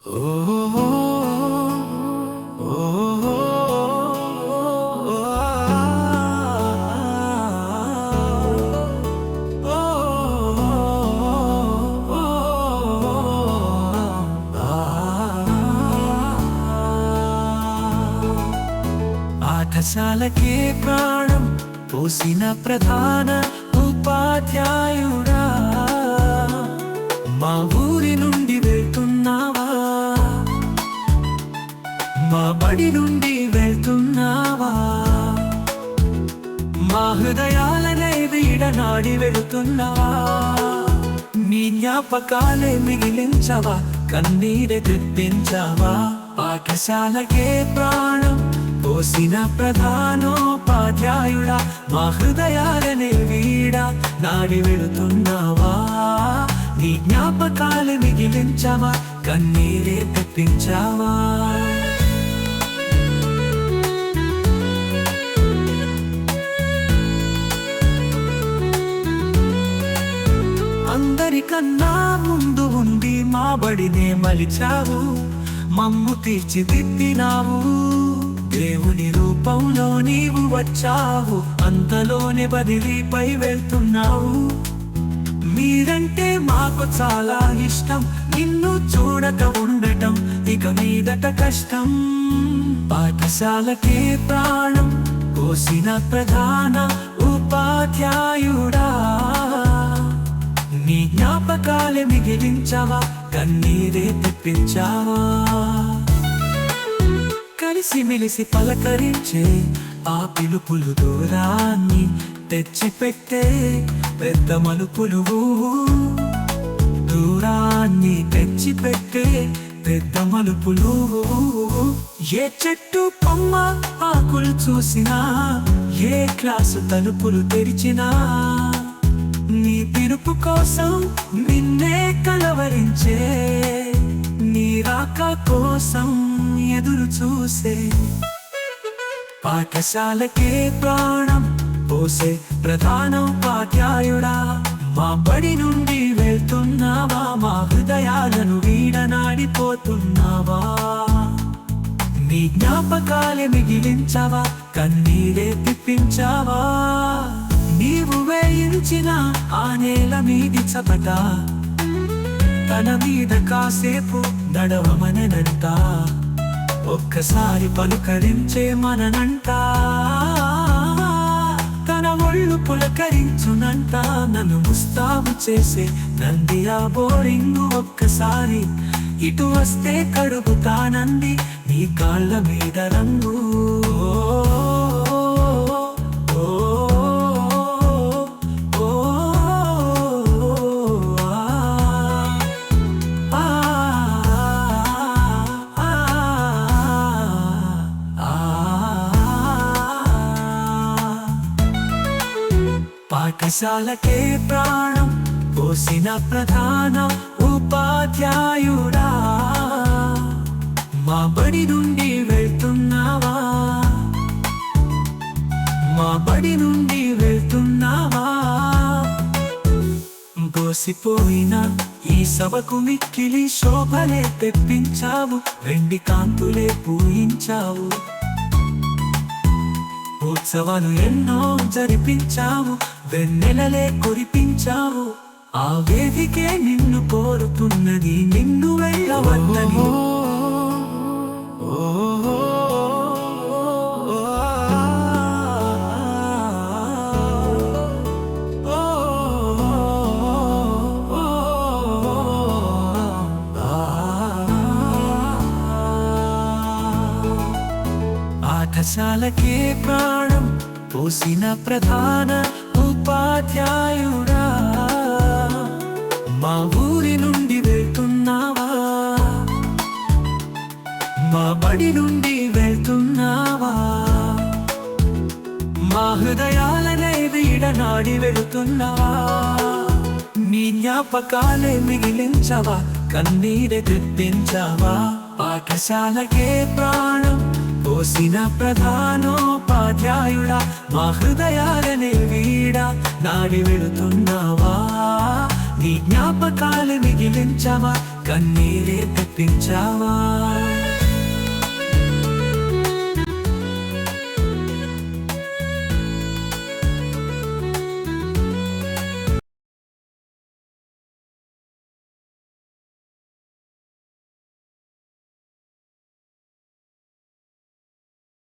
పాఠశాలకే ప్రాణం పోసిన ప్రధాన ఉపాధ్యాయుడా. మా ఊరి నుండి వెళ్తున్నావా? మా బడి నుండి వెళ్తున్నావా? మా హృదయాలనే వీడనాడి వెళుతున్నావా? నీ జ్ఞాపకాలే మిగిలించవా? కన్నీరే తెప్పించవా? పాఠశాలకే ప్రాణం పోసిన ప్రధానోపాధ్యాయుడా మా హృదయాలనే వీడ నాడి వెళుతున్నావా? నీ జ్ఞాపకాలు మిగిలించవా? కన్నీరే తెప్పించావా? అందరికన్నా ముందు ఉండి మా బడినే మలిచావు. మమ్ము తీర్చిదిద్దినావు. దేవుని రూపంలో నీవు వచ్చావు. అంతలోనే బదిలీపై వెళ్తున్నావు. మీరంటే మాకు చాలా ఇష్టం. నిన్ను చూడక ఉండటం ఇక మీదట కష్టం. పాఠశాలకే ప్రాణం కోసిన ప్రధాన ఉపాధ్యాయుడా. జ్ఞాపకాలే మిగిలించావా? కన్నీరే తెప్పించావా? కలిసి మెలిసి పలకరించే ఆ పిలుపులు దూరాన్ని తెచ్చిపెట్టే పెద్ద మలుపులు దూరాన్ని తెచ్చిపెట్టే పెద్ద మలుపులు ఏ చెట్టు కొమ్మ ఆకులు చూసినా ఏ క్లాసు తలుపులు తెరిచినా నీ పిలుపు కోసం నిన్నే కలవరించే నీ రాక కోసం ఎదురు చూసే. పాఠశాలకే ప్రాణం పోసే ప్రధాన ఉపాధ్యాయుడా మా బడి నుండి వెళ్తున్నావా మా హృదయాలను వీడనాడిపోతున్నావా నీ జ్ఞాపకాలే మిగిలించావా కన్నీరే తిప్పించావా? నీవు వేయించిన ఆ నేల మీది చపట. తన మీద కాసేపు నడవమననంట. ఒక్కసారి పలుకరించే మననంట. తన ఒళ్ళు పులకరించునంట. నన్ను ముస్తాబు చేసే నందియా బోరింగు ఒక్కసారి. ఇటు వస్తే కడుగుతానంది నీ కాళ్ళ మీద రంగు. పాఠశాలకే ప్రాణం పోసిన ప్రధాన ఉపాధ్యాయుడా. మా బడి నుండి వెళ్తున్నావా? మా బడి నుండి వెళ్తున్నావా? బోసిపోయిన ఈ సభకు మిక్కిలి శోభలే తెప్పించావు వెండి కాంతులే పూయించావు. ఉత్సవాలు ఎన్నో జరిపించావు వెన్నెలలే కురిపించావు. ఆ వేదికే నిన్ను కోరుతున్నది నిన్ను వెళ్ళవద్దని పాఠశాలకే ప్రాణం పోసిన ప్రధాన ఉపాధ్యాయుడా? మా ఊరి నుండి వెళ్తున్నావా? మా బడి నుండి వెళ్తున్నావా? మా హృదయాలనే వీడనాడి వెళుతున్నావా? నీ జ్ఞాపకాలే మిగిలించవా? కన్నీరే తెప్పించావా? పాఠశాలకే ప్రాణం పోసిన ప్రధానోపాధ్యాయుడా? మా హృదయాలనే నీడా నాడి వెళుతున్నావా? నీ జ్ఞాపకాలు మిగిలించావా కన్నీరే తెప్పించావా?